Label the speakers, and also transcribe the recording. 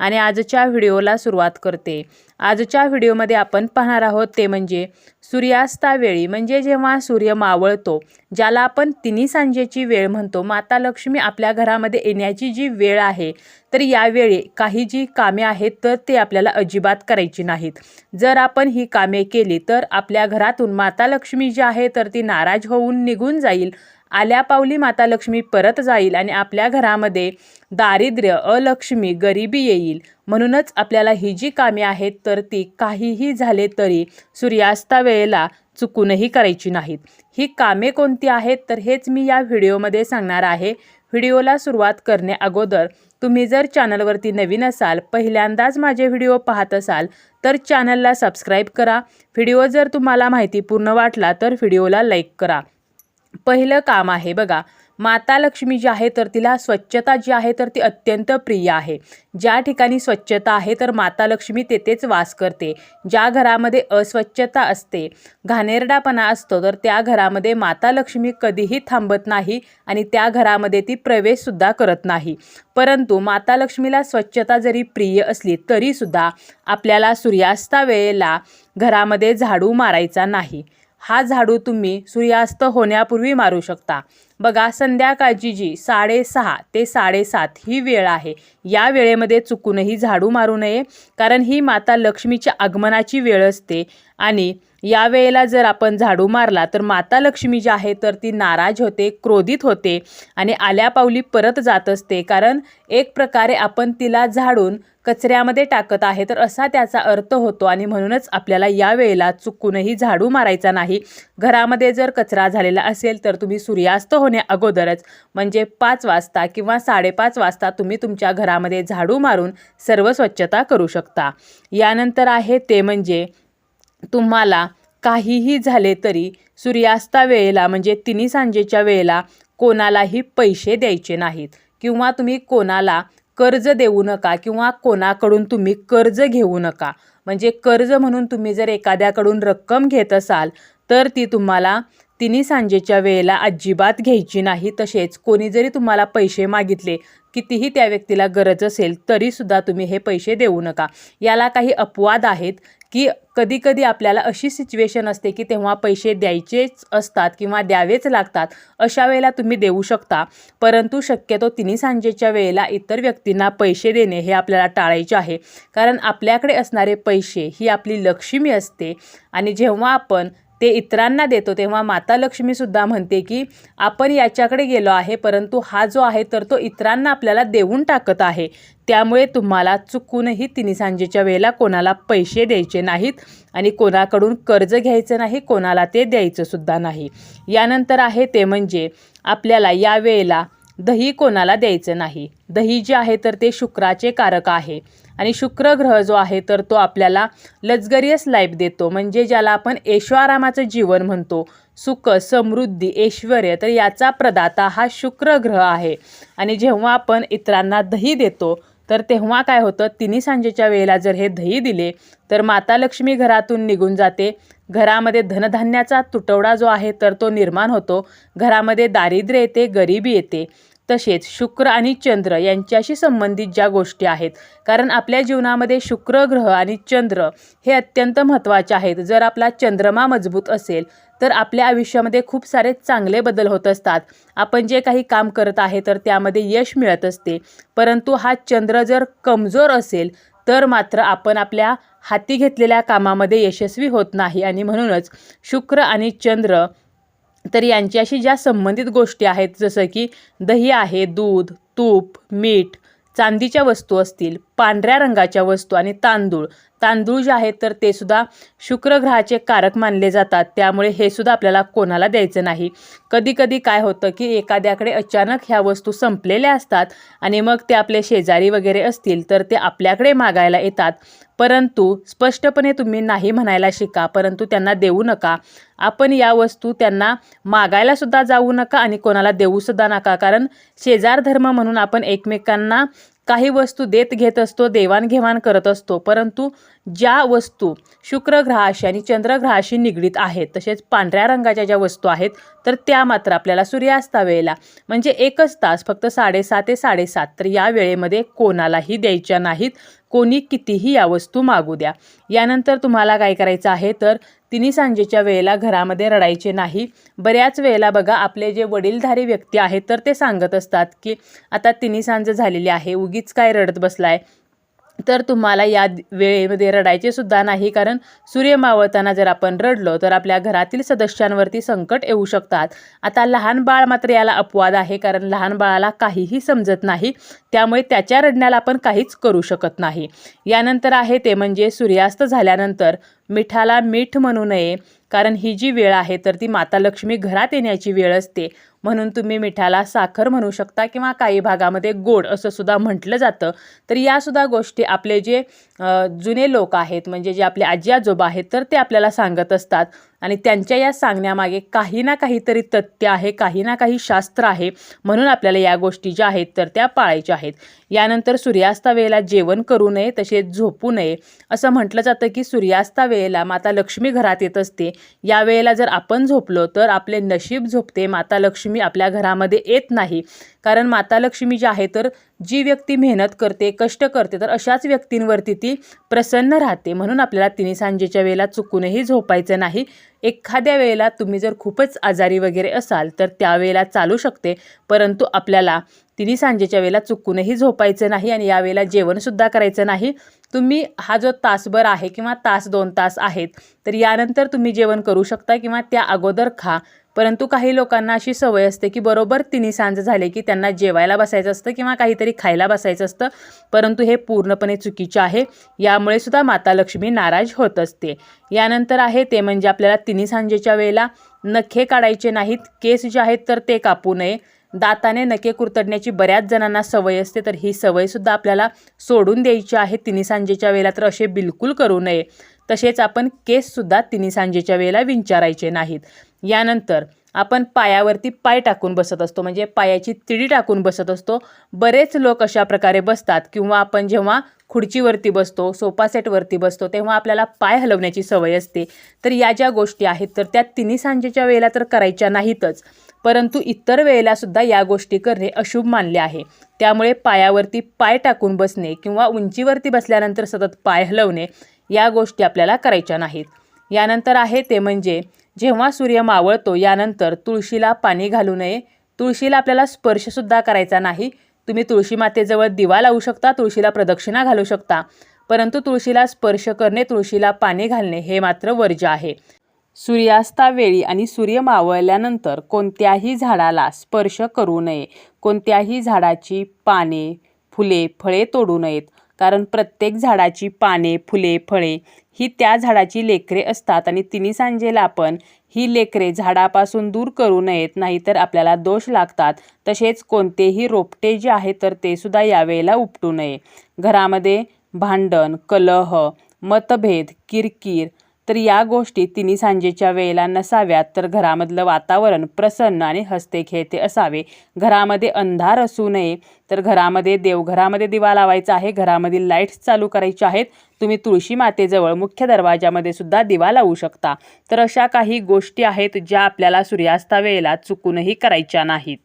Speaker 1: आणि आजच्या व्हिडिओला सुरुवात करते. आजच्या व्हिडिओमध्ये आपण पाहणार आहोत ते म्हणजे सूर्यास्तावेळी म्हणजे जेव्हा सूर्य मावळतो ज्याला आपण तिन्ही सांजेची वेळ म्हणतो. माता लक्ष्मी आपल्या घरामध्ये येण्याची जी वेळ आहे तर यावेळी काही जी कामे आहेत तर ते आपल्याला अजिबात करायची नाहीत. जर आपण ही कामे केली तर आपल्या घरातून माता लक्ष्मी जी आहे तर ती नाराज होऊन निघून जाईल. आल्या पावली माता लक्ष्मी परत जाईल आणि आपल्या घरामध्ये दारिद्र्य अलक्ष्मी गरिबी येईल. म्हणूनच आपल्याला ही जी कामे आहेत तर ती काहीही झाले तरी सूर्यास्ता वेळेला चुकूनही करायची नाहीत. ही कामे कोणती आहेत? तर हेच मी या व्हिडिओमध्ये सांगणार आहे. व्हिडिओला सुरुवात करणे अगोदर तुम्ही जर चॅनलवरती नवीन असाल पहिल्यांदाच माझे व्हिडिओ पाहत असाल तर चॅनलला सबस्क्राईब करा. व्हिडिओ जर तुम्हाला माहितीपूर्ण वाटला तर व्हिडिओला लाईक करा. पहिलं काम आहे बघा माता लक्ष्मी जी आहे तर तिला स्वच्छता जी आहे तर ती अत्यंत प्रिय आहे. ज्या ठिकाणी स्वच्छता आहे तर माता लक्ष्मी तेथेच वास करते. ज्या घरामध्ये अस्वच्छता असते घाणेरडापणा असतो तर त्या घरामध्ये माता लक्ष्मी कधीही थांबत नाही आणि त्या घरामध्ये ती प्रवेशसुद्धा करत नाही. परंतु माता लक्ष्मीला स्वच्छता जरी प्रिय असली तरीसुद्धा आपल्याला सूर्यास्ता वेळेला घरामध्ये झाडू मारायचा नाही. हा झाडू तुम्ही सूर्यास्त होण्यापूर्वी मारू शकता. बघा संध्याकाळची जी साडेसहा ते साडेसात ही वेळ आहे या वेळेमध्ये चुकूनही झाडू मारू नये कारण ही माता लक्ष्मीच्या आगमनाची वेळ असते आणि या वेळेला जर आपण झाडू मारला तर माता लक्ष्मी जी आहे तर ती नाराज होते क्रोधित होते आणि आल्यापावली परत जात असते. कारण एक प्रकारे आपण तिला झाडून कचऱ्यामध्ये टाकत आहे तर असा त्याचा अर्थ होतो आणि म्हणूनच आपल्याला या वेळेला चुकूनही झाडू मारायचा नाही. घरामध्ये जर कचरा झालेला असेल तर तुम्ही सूर्यास्त होण्या अगोदरच म्हणजे पाच वाजता किंवा साडेपाच वाजता तुम्ही तुमच्या घरामध्ये झाडू मारून सर्व स्वच्छता करू शकता. यानंतर आहे ते म्हणजे तुम्हाला काहीही झाले तरी सूर्यास्ता वेळेला म्हणजे तिन्ही सांजेच्या वेळेला कोणालाही पैसे द्यायचे नाहीत. किंवा तुम्ही कोणाला कर्ज देऊ नका किंवा कोणाकडून तुम्ही कर्ज घेऊ नका. म्हणजे कर्ज म्हणून तुम्ही जर एखाद्याकडून रक्कम घेत असाल तर ती तुम्हाला तिन्ही सांजेच्या वेळेला अजिबात घ्यायची नाही. तसेच कोणी जरी तुम्हाला पैसे मागितले कितीही त्या व्यक्तीला गरज असेल तरीसुद्धा तुम्ही हे पैसे देऊ नका. याला काही अपवाद आहेत. की कधी कधी आपल्याला अशी सिच्युएशन असते की तेव्हा पैसे द्यायचेच असतात किंवा द्यावेच लागतात अशा वेळेला तुम्ही देऊ शकता. परंतु शक्यतो तिन्ही सांजेच्या वेळेला इतर व्यक्तींना पैसे देणे हे आपल्याला टाळायचे आहे. कारण आपल्याकडे असणारे पैसे ही आपली लक्ष्मी असते आणि जेव्हा आपण ते इतरांना देतो. तेव्हा माता लक्ष्मीसुद्धा म्हणते की आपण याच्याकडे गेलो आहे परंतु हा जो आहे तर तो इतरांना आपल्याला देऊन टाकत आहे. त्यामुळे तुम्हाला चुकूनही तिन्ही सांजेच्या वेळेला कोणाला पैसे द्यायचे नाहीत आणि कोणाकडून कर्ज घ्यायचं नाही कोणाला ते द्यायचंसुद्धा नाही. यानंतर आहे ते म्हणजे आपल्याला या वेळेला दही कोणाला द्यायचं नाही. दही जे आहे तर ते शुक्राचे कारक आहे. आणि शुक्र ग्रह जो आहे तर तो आपल्याला लक्झरियस लाईफ देतो. म्हणजे ज्याला आपण ऐशोआरामाचं जीवन म्हणतो. सुख समृद्धी ऐश्वर तर याचा प्रदाता हा शुक्र ग्रह आहे. आणि जेव्हा आपण इतरांना दही देतो तर तेव्हा काय होतं? तिन्ही सांजेच्या वेळेला जर हे दही दिले तर माता लक्ष्मी घरातून निघून जाते. घरामध्ये धनधान्याचा तुटवडा जो आहे तर तो निर्माण होतो. घरामध्ये दारिद्र्य येते गरिबी येते. तसेच शुक्र आणि चंद्र यांच्याशी संबंधित ज्या गोष्टी आहेत. कारण आपल्या जीवनामध्ये शुक्र ग्रह आणि चंद्र हे अत्यंत महत्त्वाचे आहेत. जर आपला चंद्रमा मजबूत असेल तर आपल्या आयुष्यामध्ये खूप सारे चांगले बदल होत असतात. आपण जे काही काम करत आहे तर त्यामध्ये यश मिळत असते. परंतु हा चंद्र जर कमजोर असेल तर मात्र आपण आपल्या हाती घेतलेल्या कामामध्ये यशस्वी होत नाही. आणि म्हणूनच शुक्र आणि चंद्र तर यांच्याशी ज्या संबंधित गोष्टी आहेत जसं की दही आहे दूध तूप मीठ चांदीच्या वस्तू असतील पांढऱ्या रंगाच्या वस्तू आणि तांदूळ. तांदूळ जे आहेत तर ते सुद्धा शुक्रग्रहाचे कारक मानले जातात. त्यामुळे हे सुद्धा आपल्याला कोणाला द्यायचं नाही. कधी कधी काय होतं की एखाद्याकडे अचानक ह्या वस्तू संपलेल्या असतात आणि मग ते आपले शेजारी वगैरे असतील तर ते आपल्याकडे मागायला येतात. परंतु स्पष्टपणे तुम्ही नाही म्हणायला शिका परंतु त्यांना देऊ नका. आपण या वस्तू त्यांना मागायला सुद्धा जाऊ नका आणि कोणाला देऊसुद्धा नका. कारण शेजार धर्म म्हणून आपण एकमेकांना काही वस्तू देत घेत असतो देवाणघेवाण करत असतो परंतु ज्या वस्तू शुक्र ग्रहाशी आणि चंद्रग्रहाशी निगडीत आहेत तसेच पांढऱ्या रंगाच्या ज्या वस्तू आहेत तर त्या मात्र आपल्याला सूर्यास्ता वेळेला म्हणजे एकच तास फक्त साडेसात ते साडेसात तर या वेळेमध्ये कोणालाही द्यायच्या नाहीत. कोणी कितीही या वस्तू मागू द्या. यानंतर तुम्हाला काय करायचं आहे तर तिन्ही सांजेच्या वेळेला घरामध्ये रडायचे नाही. बऱ्याच वेळेला बघा आपले जे वडीलधारी व्यक्ती आहेत तर ते सांगत असतात की आता तिन्ही सांज झालेली आहे उगीच काय रडत बसलाय? तर तुम्हाला या वेळेमध्ये रडायचे सुद्धा नाही कारण सूर्य मावळताना जर आपण रडलो तर आपल्या घरातील सदस्यांवरती संकट येऊ शकतात. आता लहान बाळ मात्र याला अपवाद आहे कारण लहान बाळाला काहीही समजत नाही. त्यामुळे त्याच्या रडण्याला आपण काहीच करू शकत नाही. यानंतर आहे ते म्हणजे सूर्यास्त झाल्यानंतर मिठाला मीठ म्हणू नये कारण ही जी वेळ आहे तर ती माता लक्ष्मी घरात येण्याची वेळ असते. म्हणून तुम्ही मिठाला साखर म्हणू शकता किंवा काही भागामध्ये गोड असं सुद्धा म्हटलं जातं. तर यासुद्धा गोष्टी आपले जे जुने लोक आहेत म्हणजे जे आपले आजी आजोबा आहेत तर ते आपल्याला सांगत असतात. आणि त्यांच्या या सांगण्यामागे काही ना काहीतरी तथ्य आहे काही ना काही शास्त्र आहे म्हणून आपल्याला या गोष्टी ज्या आहेत तर त्या पाळायच्या आहेत. यानंतर सूर्यास्ता वेळेला जेवण करू नये तसेच झोपू नये. असं म्हटलं जातं की सूर्यास्ता वेळेला माता लक्ष्मी घरात येत असते. या वेळेला जर आपण झोपलो तर आपले नशीब झोपते. माता लक्ष्मी आपल्या घरामध्ये येत नाही. कारण माता लक्ष्मी जी आहे तर जी व्यक्ती मेहनत करते कष्ट करते तर अशाच व्यक्तींवरती ती प्रसन्न राहते. म्हणून आपल्याला तिने सांजेच्या वेळेला चुकूनही झोपायचं नाही. एखाद्या वेळेला तुम्ही जर खूपच आजारी वगैरे असाल तर त्यावेळेला चालू शकते. परंतु आपल्याला तिन्ही सांजेच्या वेळेला चुकूनही झोपायचं नाही आणि यावेळेला जेवणसुद्धा करायचं नाही. तुम्ही हा जो तासभर आहे किंवा तास दोन तास आहेत तर यानंतर तुम्ही जेवण करू शकता किंवा त्या अगोदर खा. परंतु काही लोकांना अशी सवय असते की बरोबर तिन्ही सांज झाले की त्यांना जेवायला बसायचं असतं किंवा काहीतरी खायला बसायचं असतं. परंतु हे पूर्णपणे चुकीचे आहे. यामुळे सुद्धा माता लक्ष्मी नाराज होत असते. यानंतर आहे ते म्हणजे आपल्याला तिन्ही सांजेच्या वेळेला नखे काढायचे नाहीत केस जे आहेत तर ते कापू नये. दाताने नखे कुरतडण्याची बऱ्याच जणांना सवय असते तर ही सवयसुद्धा आपल्याला सोडून द्यायची आहे. तिन्ही सांजेच्या वेळेला तर असे बिलकुल करू नये. तसेच आपण केससुद्धा तिन्ही सांजेच्या वेळेला विंचारायचे नाहीत. यानंतर आपण पायावरती पाय टाकून बसत असतो म्हणजे पायाची तिडी टाकून बसत असतो. बरेच लोक अशा प्रकारे बसतात किंवा आपण जेव्हा खुर्चीवरती बसतो सोफा सेटवरती बसतो तेव्हा आपल्याला पाय हलवण्याची सवय असते. तर या ज्या गोष्टी आहेत तर त्या तिन्ही सांजेच्या वेळेला तर करायच्या नाहीतच. परंतु इतर वेळेलासुद्धा या गोष्टी करणे अशुभ मानले आहे. त्यामुळे पायावरती पाय टाकून बसणे किंवा उंचीवरती बसल्यानंतर सतत पाय हलवणे या गोष्टी आपल्याला करायच्या नाहीत. यानंतर आहे ते म्हणजे जेव्हा सूर्य मावळतो यानंतर तुळशीला पाणी घालू नये. तुळशीला आपल्याला स्पर्शसुद्धा करायचा नाही. तुम्ही तुळशी मातेजवळ दिवा लावू शकता तुळशीला प्रदक्षिणा घालू शकता. परंतु तुळशीला स्पर्श करणे तुळशीला पाणी घालणे हे मात्र वर्ज्य आहे. सूर्यास्तावेळी आणि सूर्य मावळल्यानंतर कोणत्याही झाडाला स्पर्श करू नये. कोणत्याही झाडाची पाने फुले फळे तोडू नयेत. कारण प्रत्येक झाडाची पाने फुले फळे ही त्या झाडाची लेकरे असतात आणि तिन्ही सांजेला आपण ही लेकरे झाडापासून दूर करू नयेत नाहीतर आपल्याला दोष लागतात. तसेच कोणतेही रोपटे जे आहेत तर ते सुद्धा यावेळेला उपटू नये. घरामध्ये भांडण कलह मतभेद किरकिर तर या गोष्टी तिन्ही सांजेच्या वेळेला नसाव्यात तर घरामधलं वातावरण प्रसन्न आणि हसते खेळते असावे. घरामध्ये अंधार असू नये तर घरामध्ये देवघरामध्ये दिवा लावायचा आहे घरामधील लाईट्स चालू करायच्या आहेत. तुम्ही तुळशी मातेजवळ मुख्य दरवाजामध्ये सुद्धा दिवा लावू शकता. तर अशा काही गोष्टी आहेत ज्या आपल्याला सूर्यास्तावेळेला चुकूनही करायच्या नाहीत.